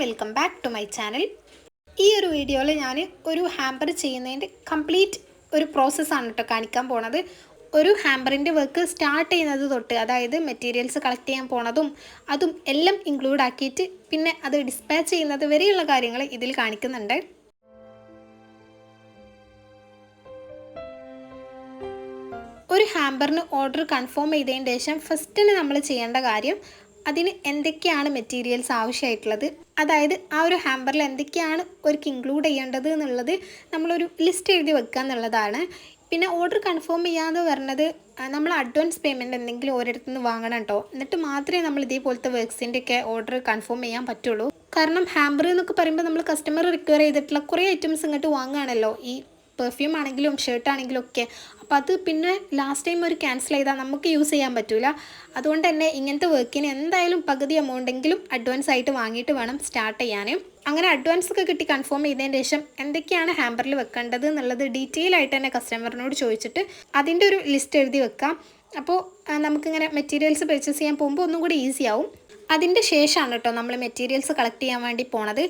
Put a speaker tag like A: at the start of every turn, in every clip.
A: Welcome back to my channel ഈ ഒരു വീഡിയോയിൽ ഞാൻ ഒരു ഹാമ്പർ ചെയ്യുന്നതിന്റെ കംപ്ലീറ്റ് ഒരു പ്രോസസ്സാണ് കേട്ടോ കാണിക്കാൻ പോണത്. ഒരു ഹാമ്പറിന്റെ വർക്ക് സ്റ്റാർട്ട് ചെയ്യുന്നത് തൊട്ട് അതായത് മെറ്റീരിയൽസ് കളക്ട് ചെയ്യാൻ പോണതും അതും എല്ലാം ഇൻക്ലൂഡ് ആക്കിയിട്ട് പിന്നെ അത് ഡിസ്പാച്ച് ചെയ്യുന്നത് വരെയുള്ള കാര്യങ്ങൾ ഇതിൽ കാണിക്കുന്നുണ്ട്. ഒരു ഹാമ്പറിന് ഓർഡർ കൺഫേം ചെയ്തതിന് ശേഷം ഫസ്റ്റിന് നമ്മൾ ചെയ്യേണ്ട കാര്യം അതിന് എന്തൊക്കെയാണ് മെറ്റീരിയൽസ് ആവശ്യമായിട്ടുള്ളത്? അതായത് ആ ഒരു ഹാമ്പറിൽ എന്തൊക്കെയാണ് ഒരു ഇൻക്ലൂഡ് ചെയ്യേണ്ടത് എന്നുള്ളത് നമ്മളൊരു ലിസ്റ്റ് എഴുതി വെക്കുക എന്നുള്ളതാണ്. പിന്നെ ഓർഡർ കൺഫേം ചെയ്യാന്ന് പറഞ്ഞത് നമ്മൾ അഡ്വാൻസ് പേയ്മെന്റ് എന്തെങ്കിലും ഓരോരുത്തു നിന്ന് വാങ്ങണം കേട്ടോ. എന്നിട്ട് മാത്രമേ നമ്മൾ ഇതേപോലത്തെ വർക്ക്സിന്റെ ഒക്കെ ഓർഡർ കൺഫേം ചെയ്യാൻ പറ്റുള്ളൂ. കാരണം ഹാമ്പർ എന്നൊക്കെ പറയുമ്പോൾ നമ്മൾ കസ്റ്റമർ റിക്വയർ ചെയ്തിട്ടുള്ള കുറേ ഐറ്റംസ് ഇങ്ങോട്ട് വാങ്ങുകയാണല്ലോ. ഈ പെർഫ്യൂം ആണെങ്കിലും ഷർട്ട് ആണെങ്കിലും ഒക്കെ. അപ്പോൾ അത് പിന്നെ ലാസ്റ്റ് ടൈം ഒരു ക്യാൻസൽ ചെയ്താൽ നമുക്ക് യൂസ് ചെയ്യാൻ പറ്റില്ല അതുകൊണ്ട് തന്നെ ഇങ്ങനത്തെ വർക്കിന് എന്തായാലും പകുതി എമൗണ്ടെങ്കിലും അഡ്വാൻസ് ആയിട്ട് വാങ്ങിയിട്ട് വേണം സ്റ്റാർട്ട് ചെയ്യാൻ അങ്ങനെ അഡ്വാൻസ് ഒക്കെ കിട്ടി കൺഫേം ചെയ്തതിന് ശേഷം എന്തൊക്കെയാണ് ഹാമ്പറിൽ വെക്കേണ്ടത് എന്നുള്ളത് ഡീറ്റെയിൽ ആയിട്ട് തന്നെ കസ്റ്റമറിനോട് ചോദിച്ചിട്ട് അതിന്റെ ഒരു ലിസ്റ്റ് എഴുതി വെക്കാം. അപ്പോൾ നമുക്കിങ്ങനെ മെറ്റീരിയൽസ് പർച്ചേസ് ചെയ്യാൻ പോകുമ്പോൾ ഒന്നും കൂടി ഈസിയാവും അതിന്റെ ശേഷമാണ് കേട്ടോ നമ്മൾ മെറ്റീരിയൽസ് കളക്ട് ചെയ്യാൻ വേണ്ടി പോണത്.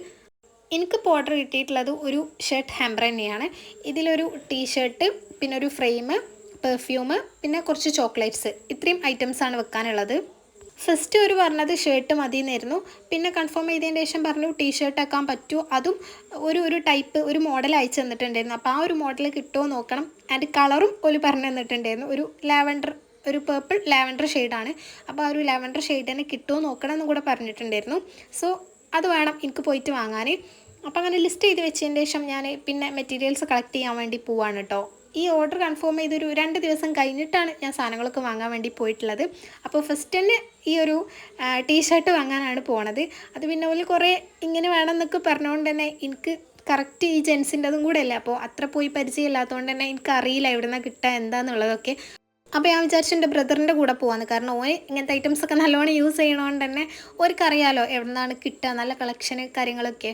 A: എനിക്ക് ഓർഡർ കിട്ടിയിട്ടുള്ളത് ഒരു ഷർട്ട് ഹാമ്പർ തന്നെയാണ്. ഇതിലൊരു ടീഷർട്ട് പിന്നെ ഒരു ഫ്രെയിം പെർഫ്യൂം പിന്നെ കുറച്ച് ചോക്ലേറ്റ്സ് ഇത്രയും ഐറ്റംസാണ് വെക്കാനുള്ളത്. ഫസ്റ്റ് ഒരു പറഞ്ഞത് ഷർട്ട് മതി എന്നായിരുന്നു പിന്നെ കൺഫേം ചെയ്തതിന് ശേഷം പറഞ്ഞു ടീഷർട്ട് ആക്കാൻ പറ്റുമോ? അതും ഒരു ഒരു ടൈപ്പ് ഒരു മോഡൽ അയച്ചു തന്നിട്ടുണ്ടായിരുന്നു. അപ്പോൾ ആ ഒരു മോഡൽ കിട്ടുമോ നോക്കണം. ആൻഡ് കളറും ഒരു പറഞ്ഞു തന്നിട്ടുണ്ടായിരുന്നു. ഒരു ലാവൻഡർ ഒരു പേർപ്പിൾ ലാവൻഡർ ഷെയ്ഡാണ് അപ്പോൾ ആ ഒരു ലാവൻഡർ ഷെയ്ഡ് തന്നെ കിട്ടുമോ നോക്കണം എന്നും കൂടെ പറഞ്ഞിട്ടുണ്ടായിരുന്നു. സോ അത് വേണം എനിക്ക് പോയിട്ട് വാങ്ങാൻ. അപ്പോൾ അങ്ങനെ ലിസ്റ്റ് ചെയ്ത് വെച്ചതിന് ശേഷം ഞാൻ പിന്നെ മെറ്റീരിയൽസ് കളക്ട് ചെയ്യാൻ വേണ്ടി പോവാണ് കേട്ടോ ഈ ഓർഡർ കൺഫേം ചെയ്തൊരു രണ്ട് ദിവസം കഴിഞ്ഞിട്ടാണ് ഞാൻ സാധനങ്ങളൊക്കെ വാങ്ങാൻ വേണ്ടി പോയിട്ടുള്ളത്. അപ്പോൾ ഫസ്റ്റ് തന്നെ ഈ ഒരു ടീഷർട്ട് വാങ്ങാനാണ് പോണത്. അത് പിന്നെ ഒരു കുറേ ഇങ്ങനെ വേണമെന്നൊക്കെ പറഞ്ഞുകൊണ്ട് തന്നെ എനിക്ക് കറക്റ്റ് ഈ ജെൻസിന്റെതും കൂടെ അല്ലേ? അപ്പോൾ അത്ര പോയി പരിചയമില്ലാത്തതുകൊണ്ട് തന്നെ എനിക്കറിയില്ല എവിടെ നിന്നാണ് കിട്ടുക എന്താണെന്നുള്ളതൊക്കെ അപ്പോൾ ഞാൻ വിചാരിച്ചു എന്റെ ബ്രദറിന്റെ കൂടെ പോകാമെന്ന് കാരണം ഓന് ഇങ്ങനത്തെ ഐറ്റംസ് ഒക്കെ നല്ലോണം യൂസ് ചെയ്യണോണ്ട് തന്നെ ഓർക്കറിയാലോ എവിടെ നിന്നാണ് കിട്ടുക നല്ല കളക്ഷൻ കാര്യങ്ങളൊക്കെ.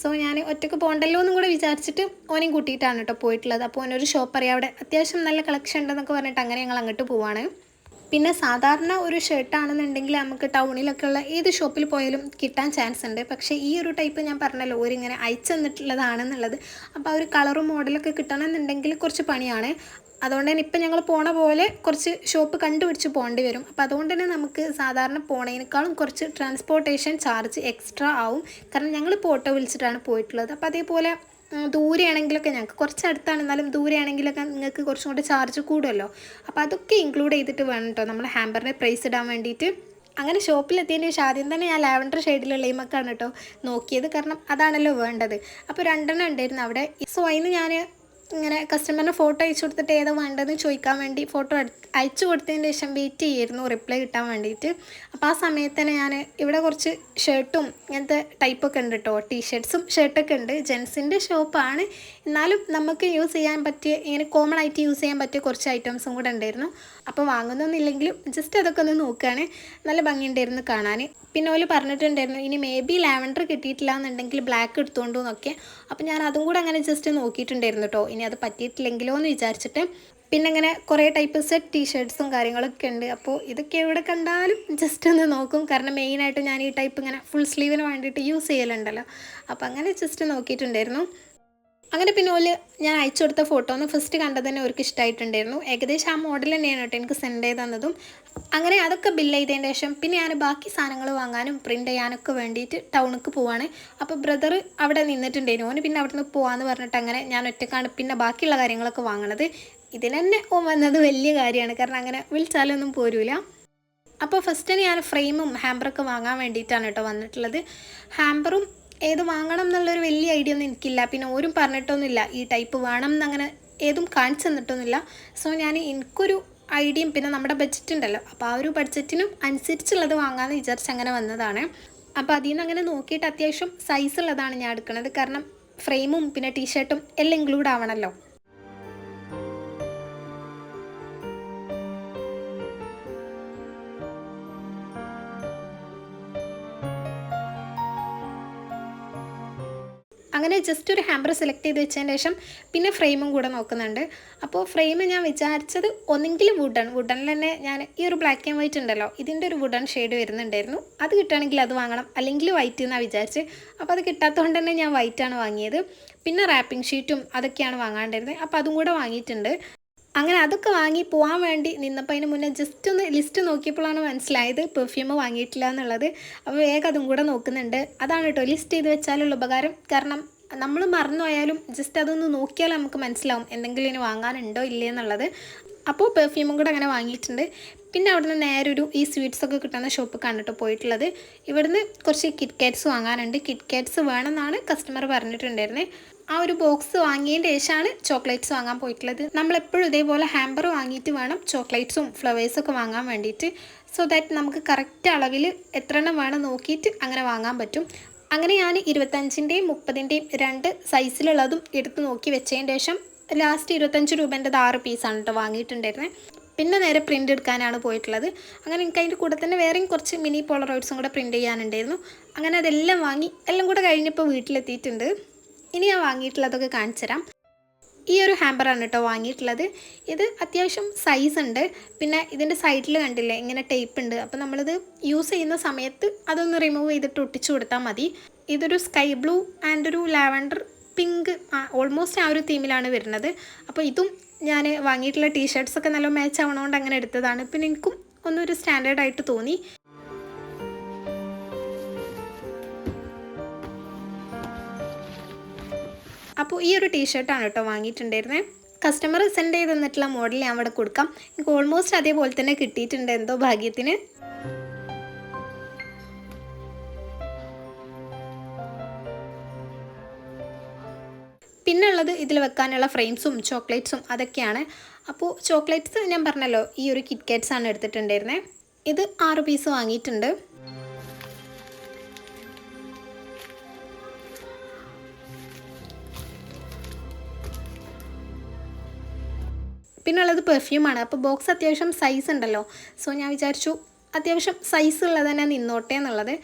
A: സോ ഞാൻ ഒറ്റയ്ക്ക് പോകണ്ടല്ലോ എന്നും കൂടെ വിചാരിച്ചിട്ട് ഓനെയും കൂട്ടിയിട്ടാണ് കേട്ടോ പോയിട്ടുള്ളത്. അപ്പോൾ ഓനൊരു ഷോപ്പ് അറിയാം. അവിടെ അത്യാവശ്യം നല്ല കളക്ഷൻ ഉണ്ടെന്നൊക്കെ പറഞ്ഞിട്ട് അങ്ങനെ ഞങ്ങൾ അങ്ങോട്ട് പോവാണ്. പിന്നെ സാധാരണ ഒരു ഷർട്ടാണെന്നുണ്ടെങ്കിൽ നമുക്ക് ടൗണിലൊക്കെ ഉള്ള ഏത് ഷോപ്പിൽ പോയാലും കിട്ടാൻ ചാൻസ് ഉണ്ട്. പക്ഷേ ഈ ഒരു ടൈപ്പ് ഞാൻ പറഞ്ഞല്ലോ ഓരിങ്ങനെ അയച്ചു തന്നിട്ടുള്ളതാണെന്നുള്ളത്. അപ്പോൾ ആ ഒരു കളറും മോഡലൊക്കെ കിട്ടണമെന്നുണ്ടെങ്കിൽ കുറച്ച് പണിയാണ്. അതുകൊണ്ട് തന്നെ ഇപ്പം ഞങ്ങൾ പോണ പോലെ കുറച്ച് ഷോപ്പ് കണ്ടുപിടിച്ച് പോകേണ്ടി വരും. അപ്പോൾ അതുകൊണ്ട് തന്നെ നമുക്ക് സാധാരണ പോണതിനേക്കാളും കുറച്ച് ട്രാൻസ്പോർട്ടേഷൻ ചാർജ് എക്സ്ട്രാ ആവും. കാരണം ഞങ്ങൾ ഇപ്പോൾ ഓട്ടോ വിളിച്ചിട്ടാണ് പോയിട്ടുള്ളത്. അപ്പോൾ അതേപോലെ ദൂരെയാണെങ്കിലൊക്കെ ഞങ്ങൾക്ക് കുറച്ച് അടുത്താണ്. എന്നാലും ദൂരെയാണെങ്കിലൊക്കെ നിങ്ങൾക്ക് കുറച്ചും കൂടി ചാർജ് കൂടുമല്ലോ. അപ്പോൾ അതൊക്കെ ഇൻക്ലൂഡ് ചെയ്തിട്ട് വേണം കേട്ടോ നമ്മൾ ഹാമ്പറിന്റെ പ്രൈസ് ഇടാൻ വേണ്ടിയിട്ട്. അങ്ങനെ ഷോപ്പിലെത്തിയതിന് ശേഷം ആദ്യം തന്നെ ഞാൻ ലാവൻഡർ ഷെയ്ഡിലുള്ള ഇമക്കാണ് കേട്ടോ നോക്കിയത്. കാരണം അതാണല്ലോ വേണ്ടത്. അപ്പോൾ രണ്ടെണ്ണം ഉണ്ടായിരുന്നു അവിടെ. സോ അതിന് ഞാൻ ഇങ്ങനെ കസ്റ്റമറിന് ഫോട്ടോ അയച്ചു കൊടുത്തിട്ട് ഏതാ വേണ്ടതെന്ന് ചോദിക്കാൻ വേണ്ടി ഫോട്ടോ അയച്ചു കൊടുത്തതിന് ശേഷം വെയിറ്റ് ചെയ്യായിരുന്നു റിപ്ലൈ കിട്ടാൻ വേണ്ടിയിട്ട് അപ്പോൾ ആ സമയത്ത് തന്നെ ഞാൻ ഇവിടെ കുറച്ച് ഷർട്ടും ഇങ്ങനത്തെ ടൈപ്പൊക്കെ ഉണ്ട് കേട്ടോ ടീഷർട്ട്സും ഷർട്ടൊക്കെ ഉണ്ട്. ജെൻസിന്റെ ഷോപ്പാണ് എന്നാലും നമുക്ക് യൂസ് ചെയ്യാൻ പറ്റിയ ഇങ്ങനെ കോമൺ ആയിട്ട് യൂസ് ചെയ്യാൻ പറ്റിയ കുറച്ച് ഐറ്റംസും കൂടെ ഉണ്ടായിരുന്നു. അപ്പോൾ വാങ്ങുന്നൊന്നുമില്ലെങ്കിലും ജസ്റ്റ് അതൊക്കെ ഒന്ന് നോക്കുകയാണ് നല്ല ഭംഗിയുണ്ടായിരുന്നു കാണാൻ. പിന്നെ ഓൽ പറഞ്ഞിട്ടുണ്ടായിരുന്നു ഇനി മേ ബി ലാവൻഡർ കിട്ടിയിട്ടില്ല എന്നുണ്ടെങ്കിൽ ബ്ലാക്ക് എടുത്തുകൊണ്ടു എന്നൊക്കെ. അപ്പോൾ ഞാൻ അതും കൂടെ അങ്ങനെ ജസ്റ്റ് നോക്കിയിട്ടുണ്ടായിരുന്നു കേട്ടോ ഇനി അത് പറ്റിയിട്ടില്ലെങ്കിലോ എന്ന് വിചാരിച്ചിട്ട്. പിന്നെ ഇങ്ങനെ കുറേ ടൈപ്പ് സെറ്റ് ടീഷർട്ട്സും കാര്യങ്ങളൊക്കെ ഉണ്ട്. അപ്പോൾ ഇതൊക്കെ എവിടെ കണ്ടാലും ജസ്റ്റ് ഒന്ന് നോക്കും. കാരണം മെയിനായിട്ട് ഞാൻ ഈ ടൈപ്പ് ഇങ്ങനെ ഫുൾ സ്ലീവിന് വേണ്ടിയിട്ട് യൂസ് ചെയ്യലുണ്ടല്ലോ. അപ്പോൾ അങ്ങനെ ജസ്റ്റ് നോക്കിയിട്ടുണ്ടായിരുന്നു. അങ്ങനെ പിന്നെ ഓൽ ഞാൻ അയച്ചു കൊടുത്ത ഫോട്ടോ ഒന്ന് ഫസ്റ്റ് കണ്ടത് തന്നെ അവർക്ക് ഇഷ്ടമായിട്ടുണ്ടായിരുന്നു ഏകദേശം ആ മോഡൽ തന്നെയാണ് കേട്ടോ എനിക്ക് സെൻഡ് ചെയ്ത് തന്നതും. അങ്ങനെ അതൊക്കെ ബിൽ ചെയ്തതിന് ശേഷം പിന്നെ ഞാൻ ബാക്കി സാധനങ്ങൾ വാങ്ങാനും പ്രിന്റ് ചെയ്യാനൊക്കെ വേണ്ടിയിട്ട് ടൗണിക്ക് പോവാണ്. അപ്പോൾ ബ്രദർ അവിടെ നിന്നിട്ടുണ്ടായിരുന്നു. ഓന് പിന്നെ അവിടെ നിന്ന് പോകാമെന്ന് പറഞ്ഞിട്ട് അങ്ങനെ ഞാൻ ഒറ്റക്കാണ് പിന്നെ ബാക്കിയുള്ള കാര്യങ്ങളൊക്കെ വാങ്ങണത്. ഇതിന് തന്നെ ഓൻ വന്നത് വലിയ കാര്യമാണ്. കാരണം അങ്ങനെ വിളിച്ചാലൊന്നും പോരൂല. അപ്പോൾ ഫസ്റ്റ് ഞാൻ ഫ്രെയിമും ഹാമ്പറൊക്കെ വാങ്ങാൻ വേണ്ടിയിട്ടാണ് കേട്ടോ വന്നിട്ടുള്ളത്. ഹാമ്പറും ഏത് വാങ്ങണം എന്നുള്ളൊരു വലിയ ഐഡിയ ഒന്നും എനിക്കില്ല. പിന്നെ ഓരും പറഞ്ഞിട്ടൊന്നുമില്ല ഈ ടൈപ്പ് വേണം എന്നങ്ങനെ ഏതും കാണിച്ചു തന്നിട്ടൊന്നുമില്ല. സോ ഞാൻ എനിക്കൊരു ഐഡിയയും പിന്നെ നമ്മുടെ ബഡ്ജറ്റ് ഉണ്ടല്ലോ. അപ്പോൾ ആ ഒരു ബഡ്ജറ്റിനും അനുസരിച്ചുള്ളത് വാങ്ങാമെന്ന് വിചാരിച്ച് അങ്ങനെ വന്നതാണ്. അപ്പോൾ അതിൽ നിന്ന് അങ്ങനെ നോക്കിയിട്ട് അത്യാവശ്യം സൈസുള്ളതാണ് ഞാൻ എടുക്കുന്നത് കാരണം ഫ്രെയിമും പിന്നെ ടീഷർട്ടും എല്ലാം ഇൻക്ലൂഡ് ആവണമല്ലോ അങ്ങനെ ജസ്റ്റ് ഒരു ഹാമ്പർ സെലക്ട് ചെയ്ത് വെച്ചതിന് ശേഷം പിന്നെ ഫ്രെയിമും കൂടെ നോക്കുന്നുണ്ട്. അപ്പോൾ ഫ്രെയിം ഞാൻ വിചാരിച്ചത് ഒന്നെങ്കിൽ വുഡൺ വുഡണിൽ തന്നെ ഞാൻ ഈ ഒരു ബ്ലാക്ക് ആൻഡ് വൈറ്റ് ഉണ്ടല്ലോ ഇതിന്റെ ഒരു വുഡൺ ഷെയ്ഡ് വരുന്നുണ്ടായിരുന്നു. അത് കിട്ടുകയാണെങ്കിൽ അത് വാങ്ങണം. അല്ലെങ്കിൽ വൈറ്റ് എന്നാണ് വിചാരിച്ച്. അപ്പോൾ അത് കിട്ടാത്തതുകൊണ്ട് തന്നെ ഞാൻ വൈറ്റാണ് വാങ്ങിയത്. പിന്നെ റാപ്പിംഗ് ഷീറ്റും അതൊക്കെയാണ് വാങ്ങാണ്ടിരുന്നത്. അപ്പോൾ അതും കൂടെ വാങ്ങിയിട്ടുണ്ട്. അങ്ങനെ അതൊക്കെ വാങ്ങി പോകാൻ വേണ്ടി നിന്നപ്പോൾ അതിന് മുന്നേ ജസ്റ്റ് ഒന്ന് ലിസ്റ്റ് നോക്കിയപ്പോഴാണ് മനസ്സിലായത് പെർഫ്യൂം വാങ്ങിയിട്ടില്ല എന്നുള്ളത്. അപ്പോൾ വേഗം അതും കൂടെ നോക്കുന്നുണ്ട്. അതാണ് കേട്ടോ ലിസ്റ്റ് ചെയ്ത് വെച്ചാലുള്ള ഉപകാരം. കാരണം നമ്മൾ മറന്നുപോയാലും ജസ്റ്റ് അതൊന്ന് നോക്കിയാൽ നമുക്ക് മനസ്സിലാവും എന്തെങ്കിലും ഇനി വാങ്ങാനുണ്ടോ ഇല്ലേ എന്നുള്ളത്. അപ്പോൾ പെർഫ്യൂമും കൂടെ അങ്ങനെ വാങ്ങിയിട്ടുണ്ട്. പിന്നെ അവിടുന്ന് നേരെ ഒരു ഈ സ്വീറ്റ്സൊക്കെ കിട്ടുന്ന ഷോപ്പ് കണ്ടിട്ട് പോയിട്ടുള്ളത്. ഇവിടുന്ന് കുറച്ച് കിറ്റ് കാറ്റ്സ് വാങ്ങാനുണ്ട്. കിറ്റ് കാറ്റ്സ് വേണമെന്നാണ് കസ്റ്റമർ പറഞ്ഞിട്ടുണ്ടായിരുന്നത് ആ ഒരു ബോക്സ് വാങ്ങിയതിന്റെ ശേഷമാണ് ചോക്ലേറ്റ്സ് വാങ്ങാൻ പോയിട്ടുള്ളത്. നമ്മളെപ്പോഴും ഇതേപോലെ ഹാമ്പർ വാങ്ങിയിട്ട് വേണം ചോക്ലേറ്റ്സും ഫ്ലവേഴ്സൊക്കെ വാങ്ങാൻ വേണ്ടിയിട്ട്. സോ ദാറ്റ് നമുക്ക് കറക്റ്റ് അളവിൽ എത്ര എണ്ണം വേണം നോക്കിയിട്ട് അങ്ങനെ വാങ്ങാൻ പറ്റും. അങ്ങനെ ഞാൻ ഇരുപത്തഞ്ചിന്റെയും മുപ്പതിന്റെയും രണ്ട് സൈസിലുള്ളതും എടുത്ത് നോക്കി വെച്ചതിന് ശേഷം ലാസ്റ്റ് ഇരുപത്തഞ്ച് രൂപേന്റെത് ആറ് പീസാണ് കേട്ടോ വാങ്ങിയിട്ടുണ്ടായിരുന്നത് പിന്നെ നേരെ പ്രിന്റ് എടുക്കാനാണ് പോയിട്ടുള്ളത്. അങ്ങനെ എനിക്ക് അതിന്റെ കൂടെ തന്നെ വേറെയും കുറച്ച് മിനി പോളറോയിഡ്സും കൂടെ പ്രിന്റ് ചെയ്യാനുണ്ടായിരുന്നു. അങ്ങനെ അതെല്ലാം വാങ്ങി എല്ലാം കൂടെ കഴിഞ്ഞപ്പോൾ വീട്ടിലെത്തിയിട്ടുണ്ട്. ഇനി ഞാൻ വാങ്ങിയിട്ടുള്ളതൊക്കെ കാണിച്ചു തരാം ഈ ഒരു ഹാമ്പറാണ് കേട്ടോ വാങ്ങിയിട്ടുള്ളത്. ഇത് അത്യാവശ്യം സൈസ് ഉണ്ട്. പിന്നെ ഇതിന്റെ സൈഡിൽ കണ്ടില്ലേ ഇങ്ങനെ ടേപ്പ് ഉണ്ട്. അപ്പോൾ നമ്മളിത് യൂസ് ചെയ്യുന്ന സമയത്ത് അതൊന്ന് റിമൂവ് ചെയ്തിട്ട് ഒട്ടിച്ചു കൊടുത്താൽ മതി. ഇതൊരു സ്കൈ ബ്ലൂ ആൻഡ് ഒരു ലാവൻഡർ പിങ്ക് ഓൾമോസ്റ്റ് ആ ഒരു തീമിലാണ് വരുന്നത്. അപ്പോൾ ഇതും ഞാൻ വാങ്ങിയിട്ടുള്ള ടീഷർട്ട്സ് ഒക്കെ നല്ല മാച്ച് ആവണോണ്ട് അങ്ങനെ എടുത്തതാണ്. പിന്നെ എനിക്കും ഒന്നൊരു സ്റ്റാൻഡേർഡായിട്ട് തോന്നി. അപ്പോൾ ഈ ഒരു ടീഷർട്ടാണ് കേട്ടോ വാങ്ങിയിട്ടുണ്ടായിരുന്നത് കസ്റ്റമർ സെൻഡ് ചെയ്ത് തന്നിട്ടുള്ള മോഡൽ ഞാൻ അവിടെ കൊടുക്കാം. എനിക്ക് ഓൾമോസ്റ്റ് അതേപോലെ തന്നെ കിട്ടിയിട്ടുണ്ട്. എന്തോ ഭാഗ്യത്തിന്. പിന്നുള്ളത് ഇതിൽ വെക്കാനുള്ള ഫ്രെയിംസും ചോക്ലേറ്റ്സും അതൊക്കെയാണ്. അപ്പോൾ ചോക്ലേറ്റ്സ് ഞാൻ പറഞ്ഞല്ലോ ഈ ഒരു കിറ്റ് കാറ്റ്സാണ് ആണ് എടുത്തിട്ടുണ്ടായിരുന്നത് ഇത് ആറ് പീസ് വാങ്ങിയിട്ടുണ്ട്. പിന്നെ ഉള്ളത് പെർഫ്യൂമാണ് അപ്പോൾ ബോക്സ് അത്യാവശ്യം സൈസ് ഉണ്ടല്ലോ. സോ ഞാൻ വിചാരിച്ചു അത്യാവശ്യം സൈസ് ഉള്ളത് തന്നെ നിന്നോട്ടെ എന്നുള്ളത്.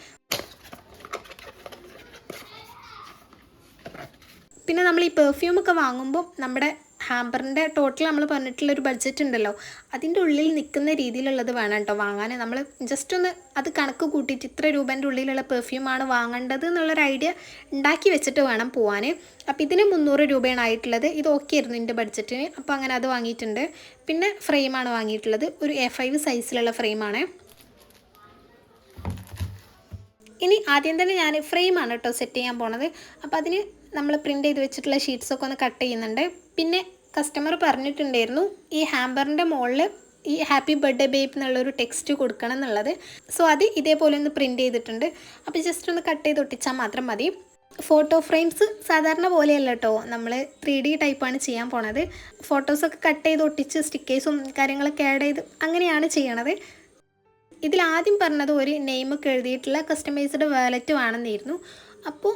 A: പിന്നെ നമ്മൾ ഈ പെർഫ്യൂമൊക്കെ വാങ്ങുമ്പോൾ നമ്മുടെ ഹാമ്പറിന്റെ ടോട്ടൽ നമ്മൾ പറഞ്ഞിട്ടുള്ള ഒരു ബഡ്ജറ്റ് ഉണ്ടല്ലോ. അതിന്റെ ഉള്ളിൽ നിൽക്കുന്ന രീതിയിലുള്ളത് വേണം കേട്ടോ വാങ്ങാൻ. നമ്മൾ ജസ്റ്റ് ഒന്ന് അത് കണക്ക് കൂട്ടിയിട്ട് ഇത്ര രൂപേന്റെ ഉള്ളിലുള്ള പെർഫ്യൂമാണ് വാങ്ങേണ്ടത് എന്നുള്ളൊരു ഐഡിയ ഉണ്ടാക്കി വെച്ചിട്ട് വേണം പോവാൻ അപ്പോൾ ഇതിന് മുന്നൂറ് രൂപയാണ് ആയിട്ടുള്ളത്. ഇത് ഓക്കെ ആയിരുന്നു എന്റെ ബഡ്ജറ്റിന് അപ്പോൾ അങ്ങനെ അത് വാങ്ങിയിട്ടുണ്ട്. പിന്നെ ഫ്രെയിമാണ് വാങ്ങിയിട്ടുള്ളത്. ഒരു എ ഫൈവ് സൈസിലുള്ള ഫ്രെയിമാണ് ഇനി ആദ്യം തന്നെ ഞാൻ ഫ്രെയിമാണ് കേട്ടോ സെറ്റ് ചെയ്യാൻ പോണത്. അപ്പോൾ അതിന് നമ്മൾ പ്രിന്റ് ചെയ്ത് വെച്ചിട്ടുള്ള ഷീറ്റ്സൊക്കെ ഒന്ന് കട്ട് ചെയ്യുന്നുണ്ട്. പിന്നെ കസ്റ്റമർ പറഞ്ഞിട്ടുണ്ടായിരുന്നു ഈ ഹാമ്പറിന്റെ മുകളിൽ ഈ ഹാപ്പി ബർത്ത്ഡേ ബേബ് എന്നുള്ളൊരു ടെക്സ്റ്റ് കൊടുക്കണം എന്നുള്ളത്. സോ അത് ഇതേപോലെ ഒന്ന് പ്രിന്റ് ചെയ്തിട്ടുണ്ട്. അപ്പോൾ ജസ്റ്റ് ഒന്ന് കട്ട് ചെയ്ത് ഒട്ടിച്ചാൽ മാത്രം മതി. ഫോട്ടോ ഫ്രെയിംസ് സാധാരണ പോലെയല്ല കേട്ടോ നമ്മൾ ത്രീ ഡി ടൈപ്പാണ് ചെയ്യാൻ പോണത്. ഫോട്ടോസൊക്കെ കട്ട് ചെയ്ത് ഒട്ടിച്ച് സ്റ്റിക്കേഴ്സും കാര്യങ്ങളൊക്കെ ആഡ് ചെയ്ത് അങ്ങനെയാണ് ചെയ്യണത്. ഇതിൽ ആദ്യം പറഞ്ഞത് ഒരു നെയിമൊക്കെ എഴുതിയിട്ടുള്ള കസ്റ്റമൈസ്ഡ് വാലറ്റ് വേണമെന്നായിരുന്നു അപ്പോൾ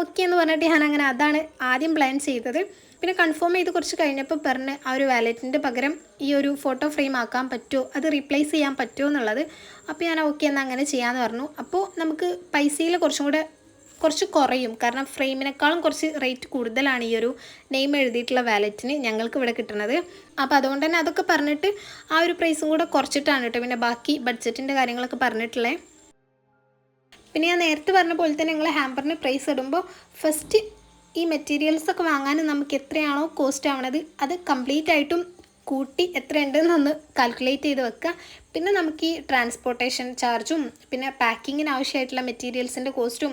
A: ഓക്കെ എന്ന് പറഞ്ഞിട്ട് ഞാൻ അങ്ങനെ അതാണ് ആദ്യം പ്ലാൻ ചെയ്തത്. പിന്നെ കൺഫേം ചെയ്ത് കുറച്ച് കഴിഞ്ഞപ്പോൾ പറഞ്ഞ് ആ ഒരു വാലറ്റിന്റെ പകരം ഈ ഒരു ഫോട്ടോ ഫ്രെയിം ആക്കാൻ പറ്റുമോ? അത് റീപ്ലേസ് ചെയ്യാൻ പറ്റുമോ എന്നുള്ളത്. അപ്പോൾ ഞാൻ ഓക്കെ എന്നാൽ അങ്ങനെ ചെയ്യാമെന്ന് പറഞ്ഞു. അപ്പോൾ നമുക്ക് പൈസയിൽ കുറച്ചും കൂടെ കുറച്ച് കുറയും. കാരണം ഫ്രെയിമിനേക്കാളും കുറച്ച് റേറ്റ് കൂടുതലാണ് ഈ ഒരു നെയിം എഴുതിയിട്ടുള്ള വാലറ്റിന് ഞങ്ങൾക്ക് ഇവിടെ കിട്ടുന്നത്. അപ്പോൾ അതുകൊണ്ട് തന്നെ അതൊക്കെ പറഞ്ഞിട്ട് ആ ഒരു പ്രൈസും കൂടെ കുറച്ചിട്ടാണ് കേട്ടോ. പിന്നെ ബാക്കി ബഡ്ജറ്റിന്റെ കാര്യങ്ങളൊക്കെ പറഞ്ഞിട്ടുള്ളത് പിന്നെ ഞാൻ നേരത്തെ പറഞ്ഞ പോലെ തന്നെ നിങ്ങൾ ഹാമ്പറിന് പ്രൈസ് ഇടുമ്പോൾ ഫസ്റ്റ് ഈ മെറ്റീരിയൽസ് ഒക്കെ വാങ്ങാൻ നമുക്ക് എത്രയാണോ കോസ്റ്റ് ആവണത് അത് കംപ്ലീറ്റ് ആയിട്ടും കൂട്ടി എത്രയുണ്ടെന്നൊന്ന് കാൽക്കുലേറ്റ് ചെയ്ത് വെക്കുക പിന്നെ നമുക്ക് ഈ ട്രാൻസ്പോർട്ടേഷൻ ചാർജും പിന്നെ പാക്കിങ്ങിന് ആവശ്യമായിട്ടുള്ള മെറ്റീരിയൽസിന്റെ കോസ്റ്റും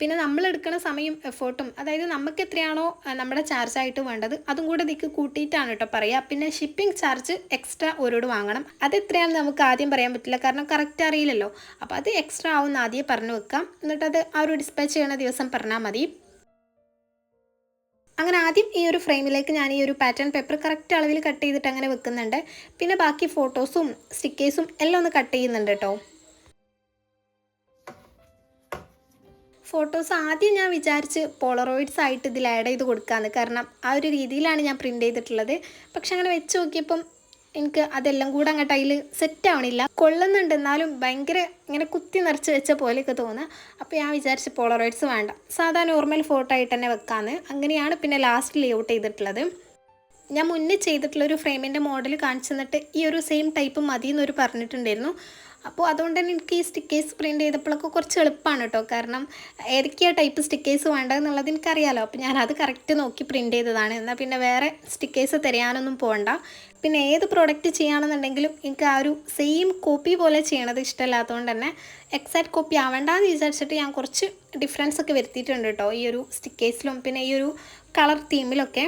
A: പിന്നെ നമ്മൾ എടുക്കുന്ന സമയം എഫേർട്ടും അതായത് നമുക്ക് എത്രയാണോ നമ്മുടെ ചാർജ് ആയിട്ട് വേണ്ടത് അതും കൂടെ ഇതിക്ക് കൂട്ടിയിട്ടാണ് കേട്ടോ പറയുക പിന്നെ ഷിപ്പിംഗ് ചാർജ് എക്സ്ട്രാ ഓരോട് വാങ്ങണം. അത് എത്രയാണെന്ന് നമുക്ക് ആദ്യം പറയാൻ പറ്റില്ല. കാരണം കറക്റ്റ് അറിയില്ലല്ലോ. അപ്പോൾ അത് എക്സ്ട്രാ ആവുമെന്ന് ആദ്യം പറഞ്ഞു വെക്കാം. എന്നിട്ട് അത് ആ ഒരു ഡിസ്പാച്ച് ചെയ്യുന്ന ദിവസം പറഞ്ഞാൽ മതി. അങ്ങനെ ആദ്യം ഈ ഒരു ഫ്രെയിമിലേക്ക് ഞാൻ ഈ ഒരു പാറ്റേൺ പേപ്പർ കറക്റ്റ് അളവിൽ കട്ട് ചെയ്തിട്ട് അങ്ങനെ വെക്കുന്നുണ്ട്. പിന്നെ ബാക്കി ഫോട്ടോസും സ്റ്റിക്കേഴ്സും എല്ലാം ഒന്ന് കട്ട് ചെയ്യുന്നുണ്ട് കേട്ടോ. ഫോട്ടോസ് ആദ്യം ഞാൻ വിചാരിച്ച് പോളറോയിഡ്സ് ആയിട്ട് ഇതിൽ ആഡ് ചെയ്ത് കൊടുക്കാമെന്ന് കാരണം ആ ഒരു രീതിയിലാണ് ഞാൻ പ്രിന്റ് ചെയ്തിട്ടുള്ളത്. പക്ഷെ അങ്ങനെ വെച്ച് നോക്കിയപ്പം എനിക്ക് അതെല്ലാം കൂടെ അങ്ങോട്ട് അതിൽ സെറ്റ് ആവണില്ല. കൊള്ളുന്നുണ്ട് എന്നാലും ഭയങ്കര ഇങ്ങനെ കുത്തി നിറച്ച് വെച്ച പോലെയൊക്കെ തോന്നുക അപ്പോൾ ഞാൻ വിചാരിച്ച് പോളറോയിഡ്സ് വേണ്ട. സാധാ നോർമൽ ഫോട്ടോ ആയിട്ട് തന്നെ വെക്കാമെന്ന് അങ്ങനെയാണ് പിന്നെ ലാസ്റ്റ് ലേഔട്ട് ചെയ്തിട്ടുള്ളത്. ഞാൻ മുന്നേ ചെയ്തിട്ടുള്ള ഒരു ഫ്രെയിമിന്റെ മോഡൽ കാണിച്ചു തന്നിട്ട് ഈ ഒരു സെയിം ടൈപ്പ് മതി എന്നൊരു പറഞ്ഞിട്ടുണ്ടായിരുന്നു. അപ്പോൾ അതുകൊണ്ട് തന്നെ എനിക്ക് ഈ സ്റ്റിക്കേഴ്സ് പ്രിന്റ് ചെയ്തപ്പോഴൊക്കെ കുറച്ച് എളുപ്പമാണ് കേട്ടോ. കാരണം ഏതൊക്കെയാണ് ടൈപ്പ് സ്റ്റിക്കേഴ്സ് വേണ്ടതെന്നുള്ളത് എനിക്കറിയാലോ. അപ്പോൾ ഞാൻ അത് കറക്റ്റ് നോക്കി പ്രിന്റ് ചെയ്തതാണ്. എന്നാൽ പിന്നെ വേറെ സ്റ്റിക്കേഴ്സ് തിരയാനൊന്നും പോകണ്ട. പിന്നെ ഏത് പ്രോഡക്റ്റ് ചെയ്യുകയാണെന്നുണ്ടെങ്കിലും എനിക്ക് ആ ഒരു സെയിം കോപ്പി പോലെ ചെയ്യണത് ഇഷ്ടമല്ലാത്തതുകൊണ്ട് തന്നെ എക്സാക്ട് കോപ്പി ആവേണ്ടെന്ന് വിചാരിച്ചിട്ട് ഞാൻ കുറച്ച് ഡിഫറൻസ് ഒക്കെ വരുത്തിയിട്ടുണ്ട് കേട്ടോ. ഈ ഒരു സ്റ്റിക്കേഴ്സിലും പിന്നെ ഈ ഒരു കളർ തീമിലൊക്കെ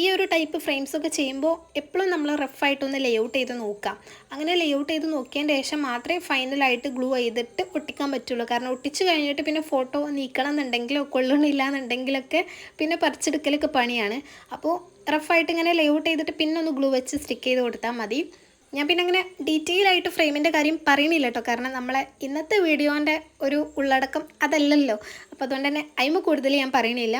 A: ഈ ഒരു ടൈപ്പ് ഫ്രെയിംസ് ഒക്കെ ചെയ്യുമ്പോൾ എപ്പോഴും നമ്മൾ റഫായിട്ടൊന്ന് ലേഔട്ട് ചെയ്ത് നോക്കാം അങ്ങനെ ലേഔട്ട് ചെയ്ത് നോക്കിയതിന് ശേഷം മാത്രമേ ഫൈനലായിട്ട് ഗ്ലൂ ചെയ്തിട്ട് ഒട്ടിക്കാൻ പറ്റുള്ളൂ. കാരണം ഒട്ടിച്ച് കഴിഞ്ഞിട്ട് പിന്നെ ഫോട്ടോ നീക്കണം എന്നുണ്ടെങ്കിലോ കൊള്ളണില്ല എന്നുണ്ടെങ്കിലൊക്കെ പിന്നെ പറിച്ചെടുക്കലൊക്കെ പണിയാണ്. അപ്പോൾ റഫായിട്ട് ഇങ്ങനെ ലേഔട്ട് ചെയ്തിട്ട് പിന്നെ ഒന്ന് ഗ്ലൂ വെച്ച് സ്റ്റിക്ക് ചെയ്ത് കൊടുത്താൽ മതി. ഞാൻ പിന്നെ അങ്ങനെ ഡീറ്റെയിൽ ആയിട്ട് ഫ്രെയിമിന്റെ കാര്യം പറയണില്ല കേട്ടോ. കാരണം നമ്മളെ ഇന്നത്തെ വീഡിയോന്റെ ഒരു ഉള്ളടക്കം അതല്ലല്ലോ. അപ്പോൾ അതുകൊണ്ട് തന്നെ അയിമ കൂടുതൽ ഞാൻ പറയണില്ല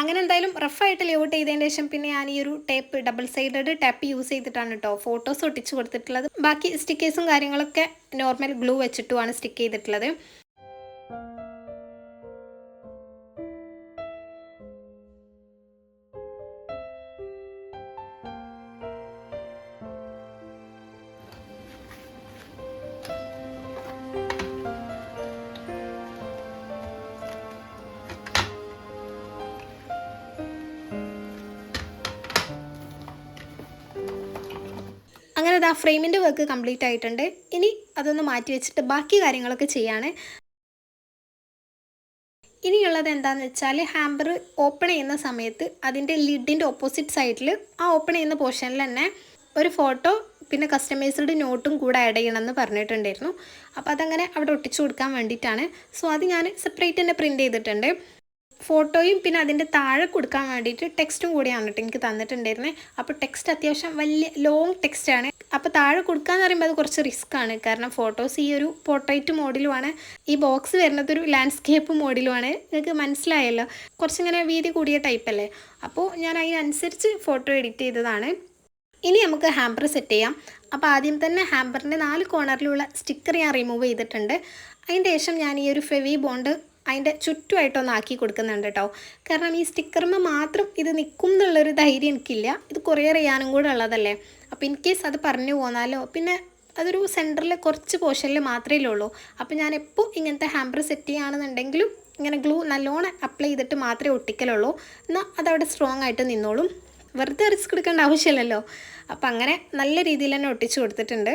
A: അങ്ങനെ എന്തായാലും റഫായിട്ട് ലേഔട്ട് ചെയ്തതിന് ശേഷം പിന്നെ ഞാൻ ഈ ഒരു tape double sided tap use ചെയ്തിട്ടാണ് കേട്ടോ ഫോട്ടോസ് ഒട്ടിച്ച് കൊടുത്തിട്ടുള്ളത്. ബാക്കി സ്റ്റിക്കേഴ്സും കാര്യങ്ങളൊക്കെ നോർമൽ ഗ്ലൂ വെച്ചിട്ടുമാണ് സ്റ്റിക്ക് ചെയ്തിട്ടുള്ളത്. ഇതാ ഫ്രെയിമിന്റെ വർക്ക് കംപ്ലീറ്റ് ആയിട്ടുണ്ട്. ഇനി അതൊന്ന് മാറ്റി വെച്ചിട്ട് ബാക്കി കാര്യങ്ങളൊക്കെ ചെയ്യാണ്. ഇനിയുള്ളത് എന്താണെന്ന് വെച്ചാൽ ഹാമ്പർ ഓപ്പൺ ചെയ്യുന്ന സമയത്ത് അതിന്റെ ലിഡിന്റെ ഓപ്പോസിറ്റ് സൈഡിൽ ആ ഓപ്പൺ ചെയ്യുന്ന പോർഷനിൽ തന്നെ ഒരു ഫോട്ടോ പിന്നെ കസ്റ്റമൈസ്ഡ് നോട്ടും കൂടെ ആഡ് ചെയ്യണമെന്ന് പറഞ്ഞിട്ടുണ്ടായിരുന്നു. അപ്പോൾ അതങ്ങനെ അവിടെ ഒട്ടിച്ചു കൊടുക്കാൻ വേണ്ടിയിട്ടാണ്. സോ അത് ഞാൻ സെപ്പറേറ്റ് തന്നെ പ്രിന്റ് ചെയ്തിട്ടുണ്ട്. ഫോട്ടോയും പിന്നെ അതിന്റെ താഴെ കൊടുക്കാൻ വേണ്ടിയിട്ട് ടെക്സ്റ്റും കൂടിയാണ് കേട്ടോ എനിക്ക് തന്നിട്ടുണ്ടായിരുന്നത് അപ്പോൾ ടെക്സ്റ്റ് അത്യാവശ്യം വലിയ ലോങ് ടെക്സ്റ്റാണ് അപ്പോൾ താഴെ കൊടുക്കാന്ന് പറയുമ്പോൾ അത് കുറച്ച് റിസ്ക് ആണ്. കാരണം ഫോട്ടോസ് ഈ ഒരു പോർട്രേറ്റ് മോഡിലുമാണ് ഈ ബോക്സ് വരുന്നത് ഒരു ലാൻഡ്സ്കേപ്പ് മോഡിലുമാണ് നിങ്ങൾക്ക് മനസ്സിലായല്ലോ? കുറച്ചിങ്ങനെ വീതി കൂടിയ ടൈപ്പ് അല്ലേ? അപ്പോൾ ഞാൻ അതിനനുസരിച്ച് ഫോട്ടോ എഡിറ്റ് ചെയ്തതാണ്. ഇനി നമുക്ക് ഹാമ്പർ സെറ്റ് ചെയ്യാം. അപ്പോൾ ആദ്യം തന്നെ ഹാമ്പറിന്റെ നാല് കോർണറിലുള്ള സ്റ്റിക്കർ ഞാൻ റിമൂവ് ചെയ്തിട്ടുണ്ട്. അതിന്റെ ശേഷം ഞാൻ ഈ ഒരു ഫെവി ബോണ്ട് അതിന്റെ ചുറ്റുമായിട്ടൊന്ന് ആക്കി കൊടുക്കുന്നുണ്ട് കേട്ടോ. കാരണം ഈ സ്റ്റിക്കർമ്മ മാത്രം ഇത് നിൽക്കും എന്നുള്ളൊരു ധൈര്യം എനിക്കില്ല. ഇത് കുറേ അറിയാനും കൂടെ ഉള്ളതല്ലേ. അപ്പോൾ ഇൻ കേസ് അത് പറഞ്ഞു പോന്നാലോ? പിന്നെ അതൊരു സെന്ററിൽ കുറച്ച് പോർഷനിൽ മാത്രമേ ഉള്ളൂ അപ്പോൾ ഞാൻ എപ്പോൾ ഇങ്ങനത്തെ ഹാമ്പർ സെറ്റ് ചെയ്യുകയാണെന്നുണ്ടെങ്കിലും ഇങ്ങനെ ഗ്ലൂ നല്ലോണം അപ്ലൈ ചെയ്തിട്ട് മാത്രമേ ഒട്ടിക്കലുള്ളൂ. എന്നാൽ അതവിടെ സ്ട്രോങ് ആയിട്ട് നിന്നോളും. വെറുതെ റിസ്ക് എടുക്കേണ്ട ആവശ്യമില്ലല്ലോ. അപ്പം അങ്ങനെ നല്ല രീതിയിൽ തന്നെ ഒട്ടിച്ചു കൊടുത്തിട്ടുണ്ട്.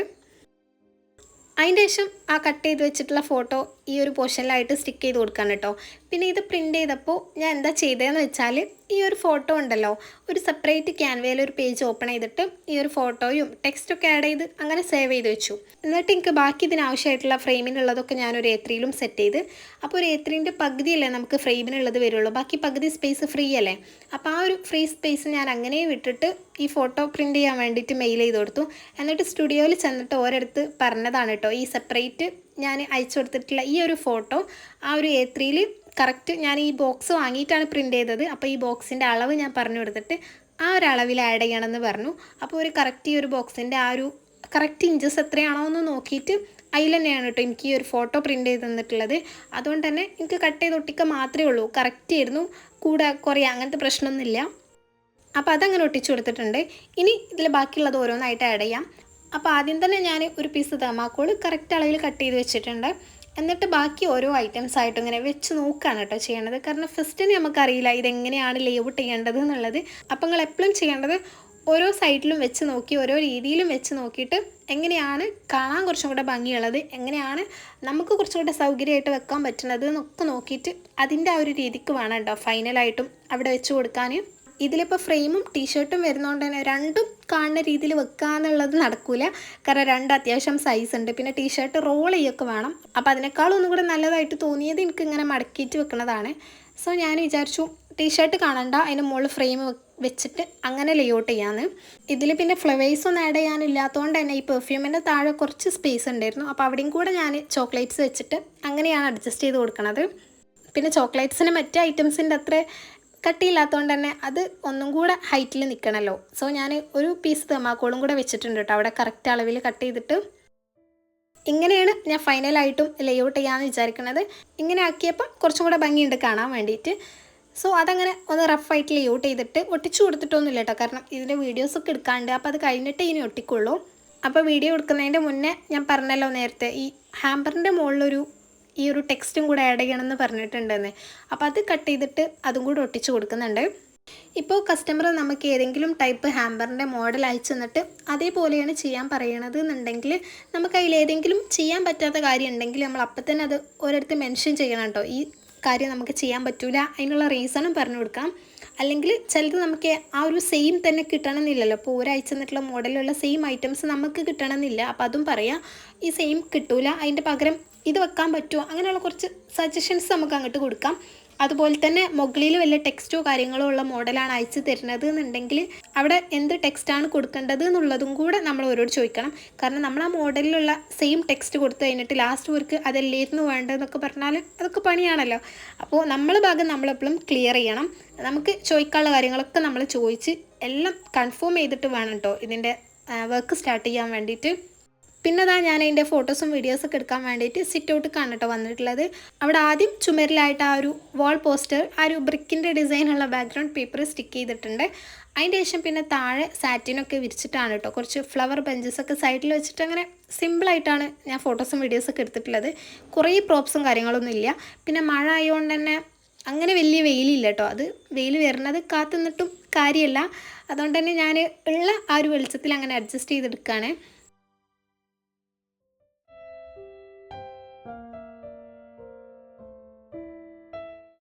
A: അതിന്റെ ശേഷം ആ കട്ട് ചെയ്ത് വെച്ചിട്ടുള്ള ഫോട്ടോ ഈ ഒരു പോർഷനിലായിട്ട് സ്റ്റിക്ക് ചെയ്ത് കൊടുക്കാൻ കേട്ടോ. പിന്നെ ഇത് പ്രിന്റ് ചെയ്തപ്പോൾ ഞാൻ എന്താ ചെയ്തതെന്ന് വെച്ചാൽ ഈ ഒരു ഫോട്ടോ ഉണ്ടല്ലോ ഒരു സെപ്പറേറ്റ് ക്യാൻവയിൽ ഒരു പേജ് ഓപ്പൺ ചെയ്തിട്ട് ഈ ഒരു ഫോട്ടോയും ടെക്സ്റ്റൊക്കെ ആഡ് ചെയ്ത് അങ്ങനെ സേവ് ചെയ്ത് വെച്ചു. എന്നിട്ട് എനിക്ക് ബാക്കി ഇതിനാവശ്യമായിട്ടുള്ള ഫ്രെയിമിനുള്ളതൊക്കെ ഞാൻ ഒരു ത്രീയിലും സെറ്റ് ചെയ്ത്. അപ്പോൾ ഒരു എത്രീന്റെ ത്രീന്റെ പകുതിയല്ലേ നമുക്ക് ഫ്രെയിമിനുള്ളത് വരുള്ളൂ. ബാക്കി പകുതി സ്പേസ് ഫ്രീ അല്ലേ? അപ്പോൾ ആ ഒരു ഫ്രീ സ്പേസ് ഞാൻ അങ്ങനെ വിട്ടിട്ട് ഈ ഫോട്ടോ പ്രിന്റ് ചെയ്യാൻ വേണ്ടിയിട്ട് മെയിൽ ചെയ്ത് കൊടുത്തു. എന്നിട്ട് സ്റ്റുഡിയോയിൽ ചെന്നിട്ട് ഓരോരുത്ത് പറഞ്ഞതാണ് കേട്ടോ ഈ സെപ്പറേറ്റ് ഞാൻ അയച്ചു കൊടുത്തിട്ടുള്ള ഈ ഒരു ഫോട്ടോ ആ ഒരു എ കറക്റ്റ് ഞാൻ ഈ ബോക്സ് വാങ്ങിയിട്ടാണ് പ്രിന്റ് ചെയ്തത്. അപ്പോൾ ഈ ബോക്സിന്റെ അളവ് ഞാൻ പറഞ്ഞു കൊടുത്തിട്ട് ആ ഒരു അളവിൽ ആഡ് ചെയ്യണമെന്ന് പറഞ്ഞു. അപ്പോൾ ഒരു കറക്റ്റ് ഈ ഒരു ബോക്സിന്റെ ആ ഒരു കറക്റ്റ് ഇഞ്ചസ് എത്രയാണോ എന്ന് നോക്കിയിട്ട് അതിൽ തന്നെയാണ് കേട്ടോ എനിക്ക് ഈ ഒരു ഫോട്ടോ പ്രിന്റ് ചെയ്ത് തന്നിട്ടുള്ളത്. അതുകൊണ്ട് തന്നെ എനിക്ക് കട്ട് ചെയ്ത് ഒട്ടിക്കുക മാത്രമേ ഉള്ളൂ. കറക്റ്റ് ആയിരുന്നു. കൂടെ കുറേ അങ്ങനത്തെ പ്രശ്നമൊന്നുമില്ല. അപ്പോൾ അതങ്ങനെ ഒട്ടിച്ചു കൊടുത്തിട്ടുണ്ട്. ഇനി ഇതിൽ ബാക്കിയുള്ളത് ഓരോന്നായിട്ട് ആഡ് ചെയ്യാം. അപ്പോൾ ആദ്യം തന്നെ ഞാൻ ഒരു പീസ് തമാക്കോൾ കറക്റ്റ് അളവിൽ കട്ട് ചെയ്ത് വെച്ചിട്ടുണ്ട്. എന്നിട്ട് ബാക്കി ഓരോ ഐറ്റംസ് ആയിട്ട് ഇങ്ങനെ വെച്ച് നോക്കുകയാണ് കേട്ടോ ചെയ്യേണ്ടത് കാരണം ഫസ്റ്റിന് നമുക്കറിയില്ല ഇതെങ്ങനെയാണ് ലേഔട്ട് ചെയ്യേണ്ടത് എന്നുള്ളത്. അപ്പോൾ നിങ്ങൾ എപ്പോഴും ചെയ്യേണ്ടത് ഓരോ സൈഡിലും വെച്ച് നോക്കി ഓരോ രീതിയിലും വെച്ച് നോക്കിയിട്ട് എങ്ങനെയാണ് കാണാൻ കുറച്ചും കൂടെ ഭംഗിയുള്ളത് എങ്ങനെയാണ് നമുക്ക് കുറച്ചും കൂടെ സൗകര്യമായിട്ട് വെക്കാൻ പറ്റുന്നത് എന്നൊക്കെ നോക്കിയിട്ട് അതിന്റെ ആ ഒരു രീതിക്ക് വേണം കേട്ടോ ഫൈനലായിട്ടും അവിടെ വെച്ച് കൊടുക്കാൻ. ഇതിലിപ്പോൾ ഫ്രെയിമും ടീഷർട്ടും വരുന്നതുകൊണ്ട് തന്നെ രണ്ടും കാണുന്ന രീതിയിൽ വെക്കുക എന്നുള്ളത് നടക്കൂല. കാരണം രണ്ട് അത്യാവശ്യം സൈസ് ഉണ്ട്. പിന്നെ ടീഷർട്ട് റോൾ ചെയ്യൊക്കെ വേണം. അപ്പോൾ അതിനേക്കാളും ഒന്നും കൂടെ നല്ലതായിട്ട് തോന്നിയത് എനിക്ക് ഇങ്ങനെ മടക്കിയിട്ട് വെക്കുന്നതാണ് സോ ഞാൻ വിചാരിച്ചു ടീഷർട്ട് കാണണ്ട. അതിന് മുകളിൽ ഫ്രെയിം വെച്ചിട്ട് അങ്ങനെ ലേഔട്ട് ചെയ്യാന്ന്. ഇതിൽ പിന്നെ ഫ്ലവേഴ്സ് ഒന്നും ആഡ് ചെയ്യാനില്ലാത്തതുകൊണ്ട് തന്നെ ഈ പെർഫ്യൂമിന്റെ താഴെ കുറച്ച് സ്പേസ് ഉണ്ടായിരുന്നു. അപ്പോൾ അവിടെയും കൂടെ ഞാൻ ചോക്ലേറ്റ്സ് വെച്ചിട്ട് അങ്ങനെയാണ് അഡ്ജസ്റ്റ് ചെയ്ത് കൊടുക്കുന്നത് പിന്നെ ചോക്ലേറ്റ്സിന് മറ്റ് ഐറ്റംസിന്റെ അത്ര കട്ടിയില്ലാത്തതുകൊണ്ട് തന്നെ അത് ഒന്നും കൂടെ ഹൈറ്റിൽ നിൽക്കണമല്ലോ സോ ഞാൻ ഒരു പീസ് തെമാക്കോളും കൂടെ വെച്ചിട്ടുണ്ട് കേട്ടോ അവിടെ കറക്റ്റ് അളവിൽ കട്ട് ചെയ്തിട്ട്. ഇങ്ങനെയാണ് ഞാൻ ഫൈനലായിട്ടും ലേഔട്ട് ചെയ്യാമെന്ന് വിചാരിക്കുന്നത് ഇങ്ങനെ ആക്കിയപ്പോൾ കുറച്ചും കൂടെ ഭംഗിയുണ്ട് കാണാൻ വേണ്ടിയിട്ട്. സോ അതങ്ങനെ ഒന്ന് റഫായിട്ട് ലേഔട്ട് ചെയ്തിട്ട് ഒട്ടിച്ചു കൊടുത്തിട്ടൊന്നുമില്ല കേട്ടോ കാരണം ഇതിന്റെ വീഡിയോസൊക്കെ എടുക്കാണ്ട് അപ്പോൾ അത് കഴിഞ്ഞിട്ട് ഇനി ഒട്ടിക്കുള്ളൂ. അപ്പോൾ വീഡിയോ എടുക്കുന്നതിന്റെ മുന്നേ ഞാൻ പറഞ്ഞല്ലോ നേരത്തെ ഈ ഹാമ്പറിന്റെ മുകളിലൊരു ഈ ഒരു ടെക്സ്റ്റും കൂടെ ആഡ് ചെയ്യണമെന്ന് പറഞ്ഞിട്ടുണ്ടെന്ന്. അപ്പോൾ അത് കട്ട് ചെയ്തിട്ട് അതും കൂടെ ഒട്ടിച്ചു കൊടുക്കുന്നുണ്ട്. ഇപ്പോൾ കസ്റ്റമർ നമുക്ക് ഏതെങ്കിലും ടൈപ്പ് ഹാമ്പറിന്റെ മോഡൽ അയച്ചു തന്നിട്ട് അതേപോലെയാണ് ചെയ്യാൻ പറയണത് എന്നുണ്ടെങ്കിൽ നമുക്ക് അതിൽ ഏതെങ്കിലും ചെയ്യാൻ പറ്റാത്ത കാര്യം ഉണ്ടെങ്കിൽ നമ്മൾ അപ്പം തന്നെ അത് ഒരിടത്ത് മെൻഷൻ ചെയ്യണം കേട്ടോ ഈ കാര്യം നമുക്ക് ചെയ്യാൻ പറ്റൂല അതിനുള്ള റീസണും പറഞ്ഞു കൊടുക്കാം അല്ലെങ്കിൽ ചിലത് നമുക്ക് ആ ഒരു സെയിം തന്നെ കിട്ടണമെന്നില്ലല്ലോ. ഇപ്പോൾ ഒരാഴ്ച തന്നിട്ടുള്ള മോഡലുള്ള സെയിം ഐറ്റംസ് നമുക്ക് കിട്ടണമെന്നില്ല. അപ്പോൾ അതും പറയാം ഈ സെയിം കിട്ടൂല. അതിന്റെ പകരം ഇത് വെക്കാൻ പറ്റുമോ? അങ്ങനെയുള്ള കുറച്ച് സജഷൻസ് നമുക്ക് അങ്ങോട്ട് കൊടുക്കാം. അതുപോലെ തന്നെ മുകളിൽ വല്ല ടെക്സ്റ്റോ കാര്യങ്ങളോ ഉള്ള മോഡലാണ് അയച്ചു തരുന്നത് എന്നുണ്ടെങ്കിൽ അവിടെ എന്ത് ടെക്സ്റ്റാണ് കൊടുക്കേണ്ടത് എന്നുള്ളതും കൂടെ നമ്മൾ ഓരോട് ചോദിക്കണം. കാരണം നമ്മൾ ആ മോഡലിലുള്ള സെയിം ടെക്സ്റ്റ് കൊടുത്തു കഴിഞ്ഞിട്ട് ലാസ്റ്റ് വർക്ക് അതല്ലായിരുന്നു വേണ്ടതെന്നൊക്കെ പറഞ്ഞാൽ അതൊക്കെ പണിയാണല്ലോ. അപ്പോൾ നമ്മൾ ഭാഗം നമ്മളെപ്പോഴും ക്ലിയർ ചെയ്യണം. നമുക്ക് ചോദിക്കാനുള്ള കാര്യങ്ങളൊക്കെ നമ്മൾ ചോദിച്ച് എല്ലാം കൺഫേം ചെയ്തിട്ട് വേണം കേട്ടോ ഇതിന്റെ വർക്ക് സ്റ്റാർട്ട് ചെയ്യാൻ വേണ്ടിയിട്ട്. പിന്നെ അതാ ഞാൻ അതിന്റെ ഫോട്ടോസും വീഡിയോസൊക്കെ എടുക്കാൻ വേണ്ടിയിട്ട് സിറ്റ് ഔട്ട് കാണട്ടോ വന്നിട്ടുള്ളത്. അവിടെ ആദ്യം ചുമരിലായിട്ട് ആ ഒരു വാൾ പോസ്റ്റർ ആ ഒരു ബ്രിക്കിന്റെ ഡിസൈനുള്ള ബാക്ക്ഗ്രൗണ്ട് പേപ്പർ സ്റ്റിക്ക് ചെയ്തിട്ടുണ്ട്. അതിന്റെ ശേഷം പിന്നെ താഴെ സാറ്റിനൊക്കെ വിരിച്ചിട്ടാണ് കേട്ടോ കുറച്ച് ഫ്ലവർ ബെഞ്ചസ് ഒക്കെ സൈഡിൽ വെച്ചിട്ട് അങ്ങനെ സിമ്പിളായിട്ടാണ് ഞാൻ ഫോട്ടോസും വീഡിയോസൊക്കെ എടുത്തിട്ടുള്ളത്. കുറേ പ്രോപ്സും കാര്യങ്ങളൊന്നും ഇല്ല. പിന്നെ മഴ ആയതുകൊണ്ട് തന്നെ അങ്ങനെ വലിയ വെയിലില്ല കേട്ടോ. അത് വെയിൽ വരുന്നത് കാത്തുനിന്നിട്ടും കാര്യമല്ല അതുകൊണ്ട് തന്നെ ഞാൻ ഉള്ള ആ ഒരു വെളിച്ചത്തിൽ അങ്ങനെ അഡ്ജസ്റ്റ് ചെയ്തെടുക്കുകയാണ്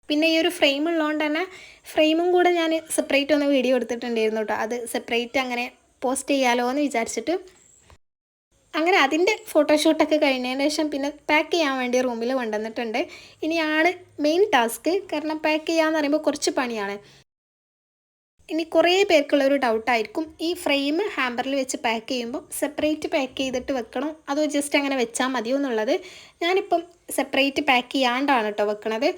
A: പിന്നെ ഈ ഒരു ഫ്രെയിം ഉള്ളതുകൊണ്ട് തന്നെ ഫ്രെയിമും കൂടെ ഞാൻ സെപ്പറേറ്റ് ഒന്ന് വീഡിയോ എടുത്തിട്ടുണ്ടായിരുന്നു കേട്ടോ അത് സെപ്പറേറ്റ് അങ്ങനെ പോസ്റ്റ് ചെയ്യാലോ എന്ന് വിചാരിച്ചിട്ട് അങ്ങനെ അതിന്റെ ഫോട്ടോഷൂട്ടൊക്കെ കഴിഞ്ഞതിന് ശേഷം പിന്നെ പാക്ക് ചെയ്യാൻ വേണ്ടി റൂമിൽ കൊണ്ടുവന്നിട്ടുണ്ട്. ഇനിയാണ് മെയിൻ ടാസ്ക് കാരണം പാക്ക് ചെയ്യാന്ന് പറയുമ്പോൾ കുറച്ച് പണിയാണ്. ഇനി കുറേ പേർക്കുള്ള ഒരു ഡൗട്ടായിരിക്കും ഈ ഫ്രെയിം ഹാമ്പറിൽ വെച്ച് പാക്ക് ചെയ്യുമ്പോൾ സെപ്പറേറ്റ് പാക്ക് ചെയ്തിട്ട് വെക്കണം? അതോ ജസ്റ്റ് അങ്ങനെ വെച്ചാൽ മതിയോ എന്നുള്ളത്? ഞാനിപ്പം സെപ്പറേറ്റ് പാക്ക് ചെയ്യാണ്ടാണ് കേട്ടോ വെക്കണത്.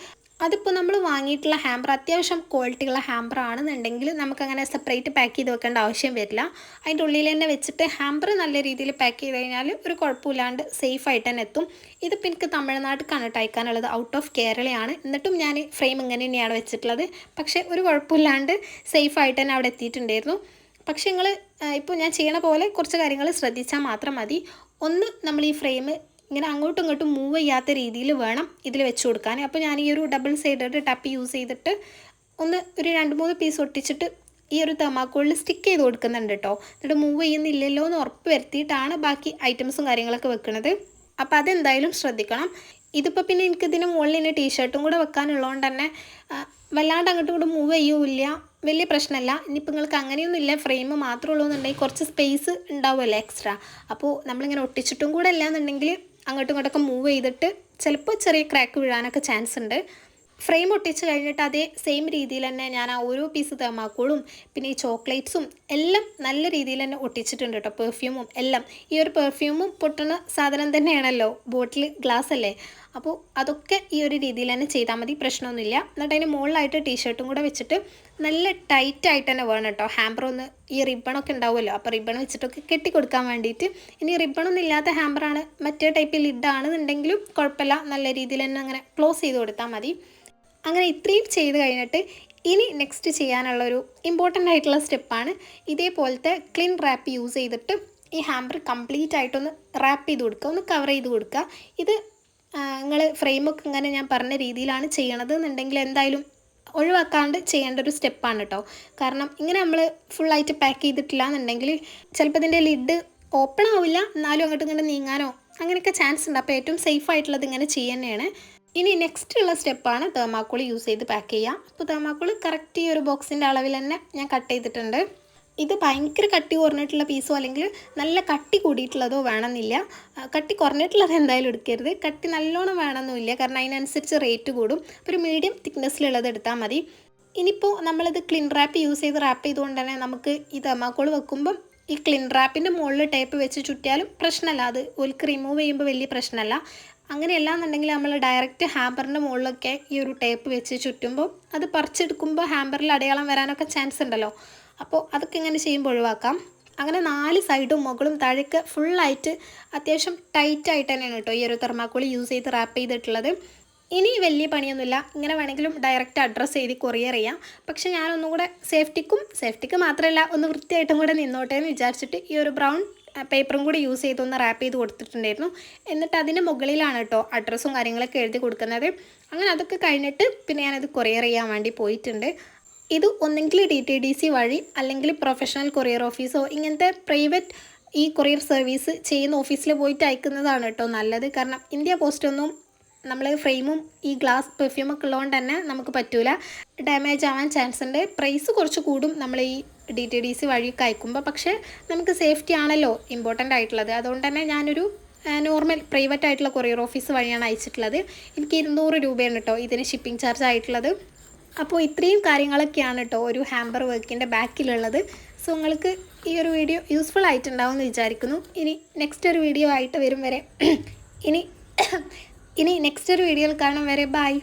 A: അതിപ്പോൾ നമ്മൾ വാങ്ങിയിട്ടുള്ള ഹാമ്പർ അത്യാവശ്യം ക്വാളിറ്റിയുള്ള ഹാമ്പർ ആണെന്നുണ്ടെങ്കിൽ നമുക്കങ്ങനെ സെപ്പറേറ്റ് പാക്ക് ചെയ്ത് വെക്കേണ്ട ആവശ്യം വരില്ല. അതിന്റെ ഉള്ളിൽ തന്നെ വെച്ചിട്ട് ഹാമ്പർ നല്ല രീതിയിൽ പാക്ക് ചെയ്ത് കഴിഞ്ഞാൽ ഒരു കുഴപ്പമില്ലാണ്ട് സേഫ് ആയിട്ട് തന്നെ എത്തും. ഇതിപ്പോൾ എനിക്ക് തമിഴ്നാട്ടിലാണ് കേട്ടോ അയക്കാനുള്ളത് ഔട്ട് ഓഫ് കേരളയാണ്. എന്നിട്ടും ഞാൻ ഫ്രെയിം ഇങ്ങനെ തന്നെയാണ് വെച്ചിട്ടുള്ളത്. പക്ഷേ ഒരു കുഴപ്പമില്ലാണ്ട് സേഫ് ആയിട്ട് തന്നെ അവിടെ എത്തിയിട്ടുണ്ടായിരുന്നു. പക്ഷേ നിങ്ങൾ ഇപ്പോൾ ഞാൻ ചെയ്യണ പോലെ കുറച്ച് കാര്യങ്ങൾ ശ്രദ്ധിച്ചാൽ മാത്രം മതി. ഒന്ന് നമ്മൾ ഈ ഫ്രെയിം ഇങ്ങനെ അങ്ങോട്ടും ഇങ്ങോട്ടും മൂവ് ചെയ്യാത്ത രീതിയിൽ വേണം ഇതിൽ വെച്ച് കൊടുക്കാൻ. അപ്പോൾ ഞാൻ ഈ ഒരു ഡബിൾ സൈഡഡ് ടപ്പ് യൂസ് ചെയ്തിട്ട് ഒന്ന് ഒരു രണ്ട് മൂന്ന് പീസ് ഒട്ടിച്ചിട്ട് ഈ ഒരു തമാക്കോളിൽ സ്റ്റിക്ക് ചെയ്ത് കൊടുക്കുന്നുണ്ട് കേട്ടോ എന്നിട്ട് മൂവ് ചെയ്യുന്നില്ലല്ലോ എന്ന് ഉറപ്പ് വരുത്തിയിട്ടാണ് ബാക്കി ഐറ്റംസും കാര്യങ്ങളൊക്കെ വെക്കുന്നത് അപ്പോൾ അതെന്തായാലും ശ്രദ്ധിക്കണം. ഇതിപ്പോൾ പിന്നെ എനിക്ക് ഇതിന് മുകളിൽ ഇനി ടീഷർട്ടും കൂടെ വെക്കാനുള്ളതുകൊണ്ട് തന്നെ വല്ലാണ്ട് അങ്ങോട്ടും ഇങ്ങോട്ടും മൂവ് ചെയ്യൂല വലിയ പ്രശ്നമല്ല ഇനിയിപ്പോൾ നിങ്ങൾക്ക് അങ്ങനെയൊന്നുമില്ല ഫ്രെയിം മാത്രമേ ഉള്ളൂ എന്നുണ്ടെങ്കിൽ കുറച്ച് സ്പേസ് ഉണ്ടാവുമല്ലോ എക്സ്ട്രാ അപ്പോൾ നമ്മളിങ്ങനെ ഒട്ടിച്ചിട്ടും കൂടെ അല്ല എന്നുണ്ടെങ്കിൽ അങ്ങോട്ടും ഇങ്ങോട്ടൊക്കെ മൂവ് ചെയ്തിട്ട് ചിലപ്പോൾ ചെറിയ ക്രാക്ക് വീഴാനൊക്കെ ചാൻസ് ഉണ്ട്. ഫ്രെയിം ഒട്ടിച്ച് കഴിഞ്ഞിട്ട് അതേ സെയിം രീതിയിൽ തന്നെ ഞാൻ ആ ഓരോ പീസ് തേമാക്കോളും പിന്നെ ഈ ചോക്ലേറ്റ്സും എല്ലാം നല്ല രീതിയിൽ തന്നെ ഒട്ടിച്ചിട്ടുണ്ട് കേട്ടോ പെർഫ്യൂമും എല്ലാം. ഈ ഒരു പെർഫ്യൂമും പൊട്ടുന്ന സാധനം തന്നെയാണല്ലോ ബോട്ടിൽ ഗ്ലാസ് അല്ലേ? അപ്പോൾ അതൊക്കെ ഈ ഒരു രീതിയിൽ തന്നെ ചെയ്താൽ മതി പ്രശ്നമൊന്നുമില്ല. എന്നിട്ട് അതിന് മുകളിലായിട്ട് ടീഷർട്ടും കൂടെ വെച്ചിട്ട് നല്ല ടൈറ്റായിട്ട് തന്നെ വേണം കേട്ടോ. ഹാമ്പർ ഒന്ന് ഈ റിബണൊക്കെ ഉണ്ടാവുമല്ലോ അപ്പോൾ റിബൺ വെച്ചിട്ടൊക്കെ കെട്ടി കൊടുക്കാൻ വേണ്ടിയിട്ട്. ഇനി റിബണൊന്നും ഇല്ലാത്ത ഹാമ്പറാണ് മറ്റേ ടൈപ്പ് ലിഡാണെന്നുണ്ടെങ്കിലും കുഴപ്പമില്ല. നല്ല രീതിയിൽ തന്നെ അങ്ങനെ ക്ലോസ് ചെയ്ത് കൊടുത്താൽ മതി. അങ്ങനെ ഇത്രയും ചെയ്ത് കഴിഞ്ഞിട്ട് ഇനി നെക്സ്റ്റ് ചെയ്യാനുള്ളൊരു ഇമ്പോർട്ടന്റ് ആയിട്ടുള്ള സ്റ്റെപ്പാണ് ഇതേപോലത്തെ ക്ലിൻ റാപ്പ് യൂസ് ചെയ്തിട്ട് ഈ ഹാമ്പർ കംപ്ലീറ്റ് ആയിട്ടൊന്ന് റാപ്പ് ചെയ്ത് കൊടുക്കുക. ഒന്ന് കവർ ചെയ്ത് കൊടുക്കുക. ഇത് നിങ്ങൾ ഫ്രെയിമൊക്കെ ഇങ്ങനെ ഞാൻ പറഞ്ഞ രീതിയിലാണ് ചെയ്യണത് എന്നുണ്ടെങ്കിൽ എന്തായാലും ഒഴിവാക്കാണ്ട് ചെയ്യേണ്ട ഒരു സ്റ്റെപ്പാണ് കേട്ടോ കാരണം ഇങ്ങനെ നമ്മൾ ഫുള്ളായിട്ട് പാക്ക് ചെയ്തിട്ടില്ല എന്നുണ്ടെങ്കിൽ ചിലപ്പോൾ ഇതിന്റെ ലിഡ് ഓപ്പൺ ആവില്ല എന്നാലും അങ്ങോട്ടും ഇങ്ങോട്ട് നീങ്ങാനോ അങ്ങനെയൊക്കെ ചാൻസ് ഉണ്ട്. അപ്പോൾ ഏറ്റവും സേഫ് ആയിട്ടുള്ളത് ഇങ്ങനെ ചെയ്യുന്നതാണ് ഇനി നെക്സ്റ്റ് ഉള്ള സ്റ്റെപ്പാണ് തേമാക്കോൾ യൂസ് ചെയ്ത് പാക്ക് ചെയ്യുക അപ്പോൾ തേമാക്കോൾ കറക്റ്റ് ഈ ഒരു ബോക്സിന്റെ അളവിൽ തന്നെ ഞാൻ കട്ട് ചെയ്തിട്ടുണ്ട്. ഇത് ഭയങ്കര കട്ടി കുറഞ്ഞിട്ടുള്ള പീസോ അല്ലെങ്കിൽ നല്ല കട്ടി കൂടിയിട്ടുള്ളതോ വേണമെന്നില്ല. കട്ടി കുറഞ്ഞിട്ടുള്ളത് എന്തായാലും എടുക്കരുത്. കട്ടി നല്ലോണം വേണമെന്നില്ല കാരണം അതിനനുസരിച്ച് റേറ്റ് കൂടും. അപ്പോൾ ഒരു മീഡിയം തിക്നെസ്സിലുള്ളത് എടുത്താൽ മതി. ഇനിയിപ്പോൾ നമ്മളിത് ക്ലിൻ റാപ്പ് യൂസ് ചെയ്ത് റാപ്പ് ചെയ്തുകൊണ്ട് തന്നെ നമുക്ക് ഈ തെർമാക്കോൾ വെക്കുമ്പം ഈ ക്ലിൻ റാപ്പിന്റെ മുകളിൽ ടേപ്പ് വെച്ച് ചുറ്റിയാലും പ്രശ്നമല്ല. അത് ഒലിക്ക് റിമൂവ് ചെയ്യുമ്പോൾ വലിയ പ്രശ്നമല്ല. അങ്ങനെയല്ല എന്നുണ്ടെങ്കിൽ നമ്മൾ ഡയറക്റ്റ് ഹാമ്പറിന്റെ മുകളിലൊക്കെ ഈ ഒരു ടേപ്പ് വെച്ച് ചുറ്റുമ്പോൾ അത് പറിച്ചെടുക്കുമ്പോൾ ഹാമ്പറിൽ അടയാളം വരാനൊക്കെ ചാൻസ് ഉണ്ടല്ലോ. അപ്പോൾ അതൊക്കെ ഇങ്ങനെ ചെയ്യുമ്പോൾ ഒഴിവാക്കാം. അങ്ങനെ നാല് സൈഡും മുകളും താഴേക്ക് ഫുള്ളായിട്ട് അത്യാവശ്യം ടൈറ്റ് ആയിട്ട് തന്നെയാണ് കേട്ടോ ഈ ഒരു തെർമാക്കോളി യൂസ് ചെയ്ത് റാപ്പ് ചെയ്തിട്ടുള്ളത്. ഇനി വലിയ പണിയൊന്നുമില്ല. ഇങ്ങനെ വേണമെങ്കിലും ഡയറക്റ്റ് അഡ്രസ്സ് ചെയ്ത് കൊറിയർ ചെയ്യാം. പക്ഷേ ഞാനൊന്നും കൂടെ സേഫ്റ്റിക്കും സേഫ്റ്റിക്ക് മാത്രമല്ല ഒന്ന് വൃത്തിയായിട്ടും കൂടെ നിന്നോട്ടെ എന്ന് വിചാരിച്ചിട്ട് ഈ ഒരു ബ്രൗൺ പേപ്പറും കൂടി യൂസ് ചെയ്ത് ഒന്ന് റാപ്പ് ചെയ്ത് കൊടുത്തിട്ടുണ്ടായിരുന്നു. എന്നിട്ട് അതിന്റെ മുകളിലാണ് കേട്ടോ അഡ്രസ്സും കാര്യങ്ങളൊക്കെ എഴുതി കൊടുക്കുന്നത്. അങ്ങനെ അതൊക്കെ കഴിഞ്ഞിട്ട് പിന്നെ ഞാനത് കൊറിയർ ചെയ്യാൻ വേണ്ടി പോയിട്ടുണ്ട്. ഇത് ഒന്നെങ്കിൽ ഡി ടി ഡി സി വഴി അല്ലെങ്കിൽ പ്രൊഫഷണൽ കൊറിയർ ഓഫീസോ ഇങ്ങനത്തെ പ്രൈവറ്റ് ഈ കൊറിയർ സർവീസ് ചെയ്യുന്ന ഓഫീസിൽ പോയിട്ട് അയക്കുന്നതാണ് കേട്ടോ നല്ലത്. കാരണം ഇന്ത്യ പോസ്റ്റ് ഒന്നും നമ്മൾ ഫ്രെയിമും ഈ ഗ്ലാസ് പെർഫ്യൂമൊക്കെ ഉള്ളതുകൊണ്ട് തന്നെ നമുക്ക് പറ്റൂല. ഡാമേജ് ആവാൻ ചാൻസ് ഉണ്ട്. പ്രൈസ് കുറച്ച് കൂടും നമ്മൾ ഈ ഡി ടി ഡി സി വഴിയൊക്കെ അയക്കുമ്പോൾ പക്ഷേ നമുക്ക് സേഫ്റ്റി ആണല്ലോ ഇമ്പോർട്ടന്റ് ആയിട്ടുള്ളത്. അതുകൊണ്ട് തന്നെ ഞാനൊരു നോർമൽ പ്രൈവറ്റ് ആയിട്ടുള്ള കൊറിയർ ഓഫീസ് വഴിയാണ് അയച്ചിട്ടുള്ളത്. എനിക്ക് ഇരുന്നൂറ് രൂപയാണ് കേട്ടോ ഇതിന് ഷിപ്പിംഗ് ചാർജ് ആയിട്ടുള്ളത്. അപ്പോൾ ഇത്രയും കാര്യങ്ങളൊക്കെയാണ് കേട്ടോ ഒരു ഹാമ്പർ വർക്കിന്റെ ബാക്കിലുള്ളത്. സോ നിങ്ങൾക്ക് ഈ ഒരു വീഡിയോ യൂസ്ഫുൾ ആയിട്ടുണ്ടാവും എന്ന് വിചാരിക്കുന്നു. ഇനി നെക്സ്റ്റ് ഒരു വീഡിയോ ആയിട്ട് വരും വരെ. ഇനി ഇനി നെക്സ്റ്റ് ഒരു വീഡിയോയിൽ കാണും വരെ. ബൈ